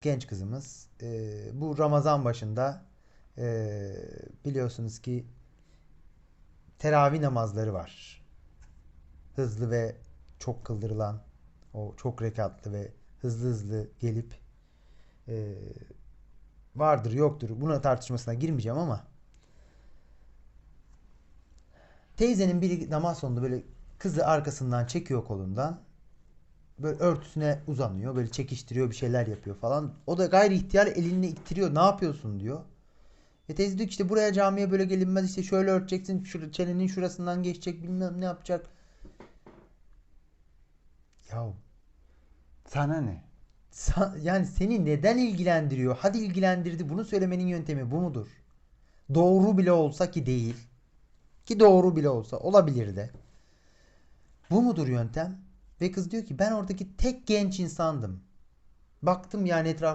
genç kızımız. E, bu Ramazan başında e, biliyorsunuz ki teravih namazları var. Hızlı ve çok kıldırılan o çok rekatlı ve hızlı hızlı gelip e, vardır yoktur. Buna tartışmasına girmeyeceğim ama teyzenin biri namaz sonunda böyle kızı arkasından çekiyor kolundan böyle örtüsüne uzanıyor. Böyle çekiştiriyor bir şeyler yapıyor falan. O da gayri ihtiyar elini ittiriyor. Ne yapıyorsun diyor. E teyze diyor ki işte buraya camiye böyle gelinmez işte şöyle örteceksin. Şur çenenin şurasından geçecek bilmem ne yapacak. Yahu Sana ne? sa- yani seni neden ilgilendiriyor? Hadi ilgilendirdi. Bunu söylemenin yöntemi bu mudur? Doğru bile olsa ki değil. Ki doğru bile olsa olabilir de. Bu mudur yöntem? Ve kız diyor ki ben oradaki tek genç insandım. Baktım yani etraf